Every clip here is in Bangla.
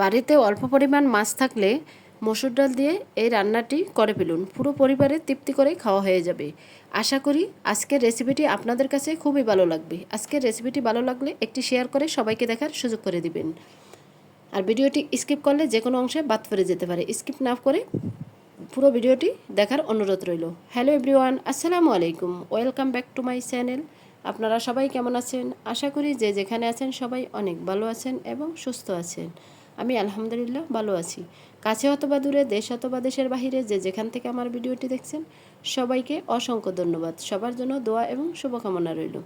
বাড়িতে অল্প পরিমাণ মাছ থাকলে মসুর ডাল দিয়ে এই রান্নাটি করে ফেলুন। পুরো পরিবারে তৃপ্তি করে খাওয়া হয়ে যাবে। আশা করি আজকের রেসিপিটি আপনাদের কাছে খুবই ভালো লাগবে। আজকের রেসিপিটি ভালো লাগলে একটি শেয়ার করে সবাইকে দেখার সুযোগ করে দিবেন। আর ভিডিওটি স্কিপ করলে যে কোনো অংশে বাদ পড়ে যেতে পারে। স্কিপ না করে পুরো ভিডিওটি দেখার অনুরোধ রইল। হ্যালো এভরিওয়ান, আসসালামু আলাইকুম। Welcome back to my channel. আপনারা সবাই কেমন আছেন? আশা করি যে যেখানে আছেন সবাই অনেক ভালো আছেন এবং সুস্থ আছেন। আমি আলহামদুলিল্লাহ ভালো আছি। কাছে অথবা দূরে, দেশ অথবা দেশের বাহিরে, যে যেখান থেকে আমার ভিডিওটি দেখছেন, সবাইকে অসংখ্য ধন্যবাদ। সবার জন্য দোয়া এবং শুভকামনা রইল।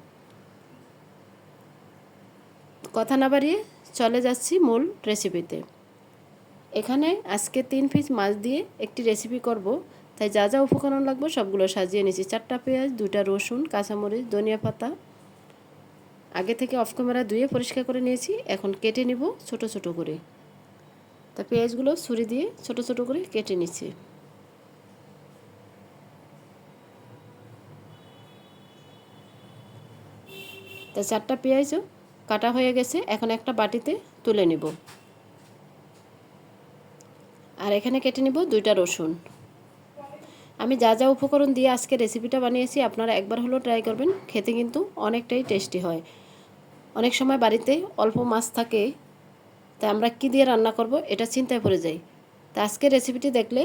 কথা না বাড়িয়ে চলে যাচ্ছি মূল রেসিপিতে এখানে আজকে তিন পিস মাছ দিয়ে একটি রেসিপি করব। তাই যা যা উপকরণ লাগবে সবগুলো সাজিয়ে নিয়েছি। চারটা পেঁয়াজ দুটা রসুন, কাঁচামরিচ, ধনিয়া পাতা। আগে থেকে অফ ক্যামেরা ধুয়ে পরিষ্কার করে নিয়েছি। এখন কেটে নিব ছোট ছোট করে। তা পেঁয়াজগুলো ছুরি দিয়ে ছোট ছোট করে কেটে নিচ্ছি। তা চারটা পেঁয়াজও কাটা হয়ে গেছে, এখন একটা বাটিতে তুলে নিব। আর এখানে কেটে নিব দুইটা রসুন। আমি যা যা উপকরণ দিয়ে আজকে রেসিপিটা বানিয়েছি, আপনারা একবার হলেও ট্রাই করবেন, খেতে কিন্তু অনেকটাই টেস্টি হয়। অনেক সময় বাড়িতে অল্প মাছ থাকে তাই আমরা কী দিয়ে রান্না করব এটা চিন্তায় পড়ে যাই। তা আজকে রেসিপিটি দেখলে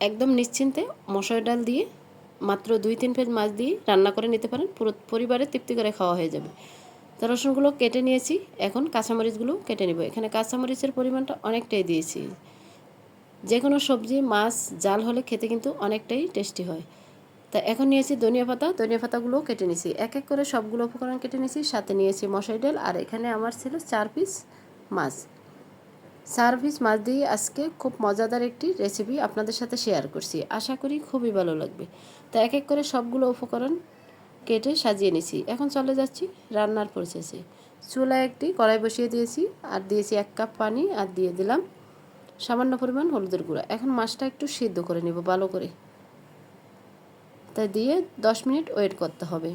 একদম নিশ্চিন্তে মশলা ডাল দিয়ে মাত্র দুই তিন পেজ মাছ দিয়ে রান্না করে নিতে পারেন। পুরো পরিবারে তৃপ্তি করে খাওয়া হয়ে যাবে। তো রসুনগুলো কেটে নিয়েছি। এখন কাঁচামরিচগুলো কেটে নেব। এখানে কাঁচামরিচের পরিমাণটা অনেকটাই দিয়েছি। যে কোনো সবজি, মাছ, জাল হলে খেতে কিন্তু অনেকটাই টেস্টি হয়। তা এখন নিয়েছি ধনিয়া পাতা। ধনিয়া পাতাগুলোও কেটে নিয়েছি এক এক করে সবগুলো উপকরণ কেটে নিয়েছি সাথে নিয়েছি মশাই ডাল। আর এখানে আমার ছিল চার পিস মাছ। চার পিস মাছ দিয়ে আজকে খুব মজাদার একটি রেসিপি আপনাদের সাথে শেয়ার করছি। আশা করি খুবই ভালো লাগবে। তা এক এক করে সবগুলো উপকরণ কেটে সাজিয়ে নিছি। এখন চলে যাচ্ছি রান্নার প্রসেসে চুলায় একটি কড়াই বসিয়ে দিয়েছি, আর দিয়েছি এক কাপ পানি, আর দিয়ে দিলাম সামান্য পরিমাণ হলুদের গুঁড়া। এখন মাছটা একটু সিদ্ধ করে নেব ভালো করে। তাই দিয়ে দশ মিনিট ওয়েট করতে হবে।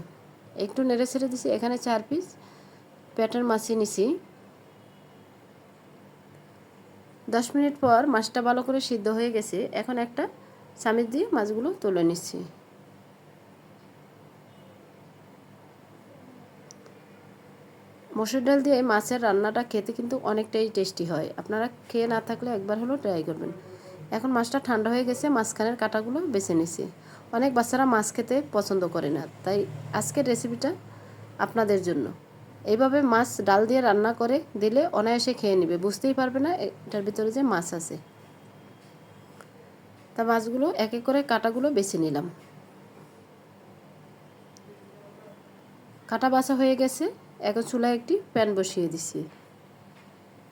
একটু নেড়ে ছেড়ে দিছি, এখানে চার পিস প্যাটার মাছি নিছি। দশ মিনিট পর মাছটা ভালো করে সিদ্ধ হয়ে গেছে, এখন একটা চামিচ দিয়ে মাছগুলো তুলে নিচ্ছি। মসুর ডাল দিয়ে মাছের রান্নাটা খেতে কিন্তু অনেকটাই টেস্টি হয়। আপনারা খেয়ে না থাকলে একবার হলেও ট্রাই করবেন। এখন মাছটা ঠান্ডা হয়ে গেছে, মাঝখানের কাটাগুলো বেছে নিছি অনেক বাচ্চারা মাছ খেতে পছন্দ করে না, তাই আজকের রেসিপিটা আপনাদের জন্য। এইভাবে মাছ ডাল দিয়ে রান্না করে দিলে অনায়াসে খেয়ে নেবে। বুঝতেই পারবে না এটার ভিতরে যে মাছ আছে। তা মাছগুলো এক এক করে কাটাগুলো বেছে নিলাম। কাটা বাছা হয়ে গেছে। এখন চুলায় একটি প্যান বসিয়ে দিছি।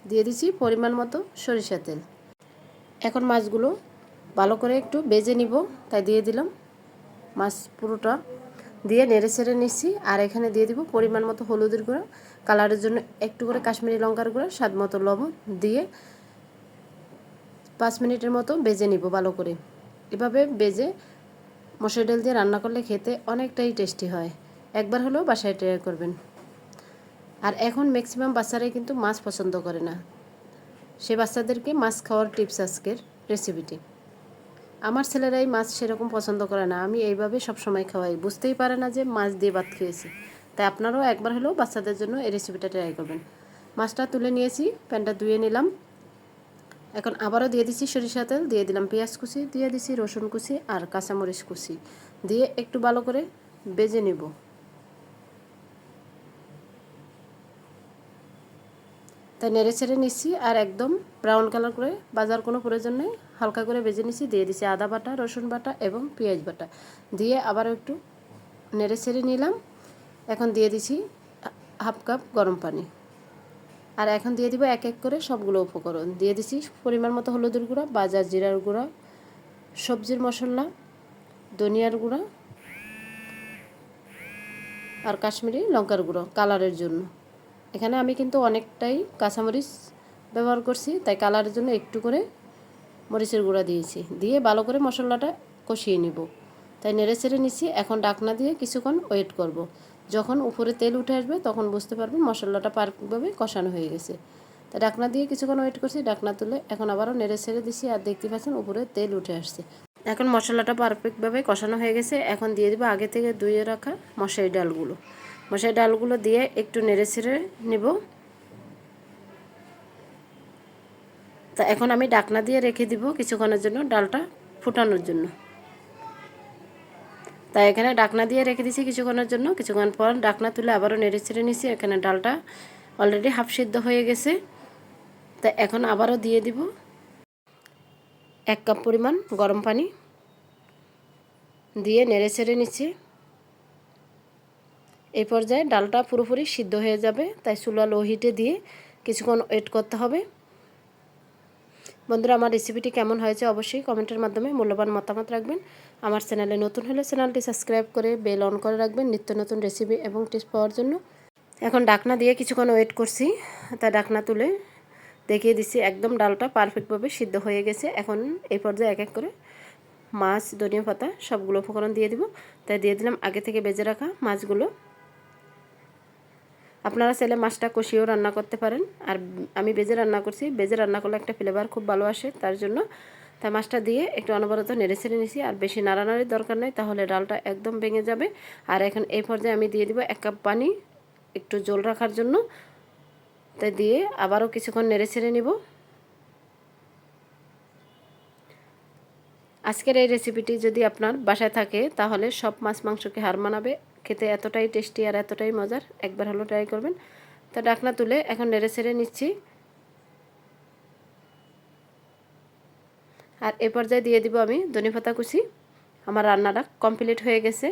দিয়ে দিছি পরিমাণ মতো সরিষা তেল। এখন মাছগুলো ভালো করে একটু বেজে নিব। তাই দিয়ে দিলাম। মাছ পুরোটা দিয়ে নেড়ে ছেড়ে নিচ্ছি। আর এখানে দিয়ে দিব পরিমাণ মতো হলুদের গুঁড়ো। কালারের জন্য একটু করে কাশ্মীরি লঙ্কার গুঁড়ো, স্বাদ মতো লবণ দিয়ে পাঁচ মিনিটের মতো বেজে নিব ভালো করে। এভাবে বেজে মশলা ডাল দিয়ে রান্না করলে খেতে অনেকটাই টেস্টি হয়। একবার হলেও বাসায় ট্রাই করবেন। আর এখন ম্যাক্সিমাম বাচ্চারাই কিন্তু মাছ পছন্দ করে না। সে বাচ্চাদেরকে মাছ খাওয়ার টিপস আজকের রেসিপিটি আমার ছেলেরাই মাছ সেরকম পছন্দ করে না। আমি এইভাবে সবসময় খাওয়াই। বুঝতেই পারে না যে মাছ দিয়ে ভাত খেয়েছি। তাই আপনারাও একবার হলেও বাচ্চাদের জন্য এই রেসিপিটা ট্রাই করবেন। মাছটা তুলে নিয়েছি, প্যানটা ধুয়ে নিলাম। এখন আবারও দিয়ে দিচ্ছি সরিষা তেল, দিয়ে দিলাম পেঁয়াজ কুচি, দিয়ে দিছি রসুন কুচি আর কাঁচামরিচ কুচি। দিয়ে একটু ভালো করে বেজে নেব। তাই নেড়ে ছেড়ে নিচ্ছি আর একদম ব্রাউন কালার করে বাজার কোনো প্রয়োজন নেই, হালকা করে ভেজে নিচ্ছি দিয়ে দিচ্ছি আদা বাটা, রসুন বাটা এবং পেঁয়াজ বাটা। দিয়ে আবার একটু নেড়ে ছেড়ে নিলাম। এখন দিয়ে দিচ্ছি হাফ কাপ গরম পানি। আর এখন দিয়ে দিব এক এক করে সবগুলো উপকরণ। দিয়ে দিচ্ছি পরিমাণ মতো হলুদের গুঁড়া, বাজার জিরার গুঁড়া, সবজির মশলা, ধনিয়ার গুঁড়া আর কাশ্মীরি লঙ্কার গুঁড়ো কালারের জন্য। এখানে আমি কিন্তু অনেকটাই কাঁচামরিচ ব্যবহার করছি, তাই কালারের জন্য একটু করে মরিচের গুঁড়া দিয়েছি। দিয়ে ভালো করে মশলাটা কষিয়ে নিব। তাই নেড়ে ছেড়ে নিচ্ছি, এখন ডাকনা দিয়ে কিছুক্ষণ ওয়েট করব। যখন উপরে তেল উঠে আসবে, তখন বুঝতে পারবেন মশলাটা পারফেক্টভাবে কষানো হয়ে গেছে। তো ডাকনা দিয়ে কিছুক্ষণ ওয়েট করছি ডাকনা তুলে এখন আবারও নেড়ে ছেড়ে দিছি আর দেখতে পাচ্ছেন উপরে তেল উঠে আসছে। এখন মশলাটা পারফেক্টভাবে কষানো হয়ে গেছে, এখন দিয়ে দিব আগে থেকে ধুয়ে রাখা মশারি ডালগুলো। মশারি ডালগুলো দিয়ে একটু নেড়ে ছেড়ে নেব। তা এখন আমি ডাকনা দিয়ে রেখে দিব কিছুক্ষণের জন্য ডালটা ফুটানোর জন্য। তাই এখানে ডাকনা দিয়ে রেখে দিছি কিছুক্ষণের জন্য, কিছুক্ষণ পর ডাকনা তুলে আবারও নেড়ে ছেড়ে নিছি এখানে ডালটা অলরেডি হাফ সিদ্ধ হয়ে গেছে। তা এখন আবারও দিয়ে দিব এক কাপ পরিমাণ গরম পানি দিয়ে নেড়ে ছেড়ে নিচ্ছি। এই পর্যায়ে ডালটা পুরোপুরি সিদ্ধ হয়ে যাবে, তাই চুলা লো হিটে দিয়ে কিছুক্ষণ ওয়েট করতে হবে। বন্ধুরা, আমার রেসিপিটি কেমন হয়েছে অবশ্যই কমেন্টের মাধ্যমে মূল্যবান মতামত রাখবেন। আমার চ্যানেলে নতুন হলে চ্যানেলটি সাবস্ক্রাইব করে বেল অন করে রাখবেন নিত্য নতুন রেসিপি এবং টিপস পাওয়ার জন্য। এখন ডাকনা দিয়ে কিছুক্ষণ ওয়েট করছি তা ডাকনা তুলে দেখিয়ে দিচ্ছি একদম ডালটা পারফেক্টভাবে সিদ্ধ হয়ে গেছে। এখন এই পর্যায়ে এক এক করে মাছ, ধনিয়া পাতা সবগুলো উপকরণ দিয়ে দিব। তাই দিয়ে দিলাম আগে থেকে বেজে রাখা মাছগুলো। আপনারা ছেলে মাছটা কষিয়েও রান্না করতে পারেন। আর আমি বেজে রান্না করছি। বেজে রান্না করলে একটা ফ্লেভার খুব ভালো আসে, তার জন্য তাই মাছটা দিয়ে একটু অনবরত নেড়ে ছেড়ে নিছি। আর বেশি নাড়ানাড়ির দরকার নেই, তাহলে ডালটা একদম ভেঙে যাবে। আর এখন এই পর্যায়ে আমি দিয়ে দিব এক কাপ পানি একটু জল রাখার জন্য। তাই দিয়ে আবারও কিছুক্ষণ নেড়ে ছেড়ে নিব। আজকের এই রেসিপিটি যদি আপনার বাসায় থাকে, তাহলে সব মাছ মাংসকে হার মানাবে। খেতে এতটাই টেস্টি আর এতটাই মজার, একবার হলো ট্রাই করবেন। তো ডাকনা তুলে এখন নেড়ে ছেড়ে নিচ্ছি। আর এ পর্যায়ে দিয়ে দিব আমি ধনে পাতা কুচি। আমার রান্নাটা কমপ্লিট হয়ে গেছে,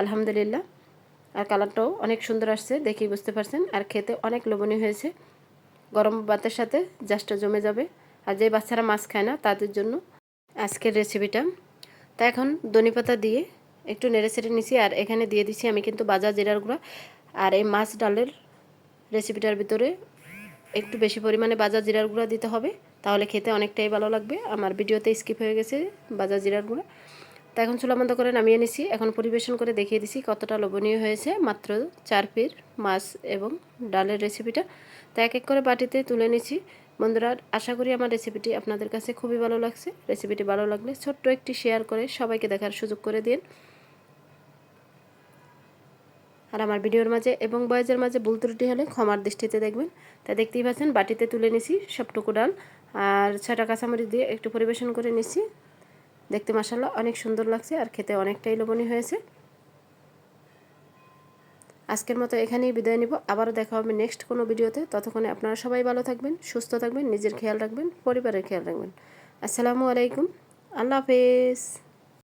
আলহামদুলিল্লাহ। আর কালারটাও অনেক সুন্দর আসছে, দেখেই বুঝতে পারছেন। আর খেতে অনেক লোভনীয় হয়েছে। গরম ভাতের সাথে জাস্টটা জমে যাবে। আর যে বাচ্চারা মাছ খায় না, তাদের জন্য আজকের রেসিপিটা তা এখন ধনে পাতা দিয়ে একটু নেড়ে ছেড়ে নিছি, আর এখানে দিয়ে দিছি আমি কিন্তু বাজা জিরার গুঁড়া। আর এই মাছ ডালের রেসিপিটার ভিতরে একটু বেশি পরিমাণে বাজা জিরার গুঁড়া দিতে হবে, তাহলে খেতে অনেকটাই ভালো লাগবে। আমার ভিডিওতে স্কিপ হয়ে গেছে বাজা জিরার গুঁড়া। তা এখন চুলা বন্ধ করে নামিয়ে নিছি। এখন পরিবেশন করে দেখিয়ে দিছি কতটা লোভনীয় হয়েছে মাত্র চার পির মাছ এবং ডালের রেসিপিটা। তা এক এক করে বাটিতে তুলে নিছি। বন্ধুরা, আশা করি আমার রেসিপিটি আপনাদের কাছে খুবই ভালো লাগছে। রেসিপিটি ভালো লাগলে ছোট্ট একটি শেয়ার করে সবাইকে দেখার সুযোগ করে দিন। আর আমার ভিডিওর মাঝে এবং বয়েজের মাঝে ভুল ত্রুটি হলে ক্ষমার দৃষ্টিতে দেখবেন। তাই দেখতেই পাচ্ছেন, বাটিতে তুলে নিছি সবটুকু ডাল আর ছয়টা কাঁচামরিচ দিয়ে একটু পরিবেশন করে নিছি। দেখতে মাসাল্লাহ অনেক সুন্দর লাগছে আর খেতে অনেকটাই লোভনীয় হয়েছে। আজকের মতো এখানেই বিদায় নিব। আবারও দেখা হবে নেক্সট কোনো ভিডিওতে। ততক্ষণে আপনারা সবাই ভালো থাকবেন, সুস্থ থাকবেন, নিজের খেয়াল রাখবেন, পরিবারের খেয়াল রাখবেন। আসসালামু আলাইকুম। আল্লাহ হাফেজ।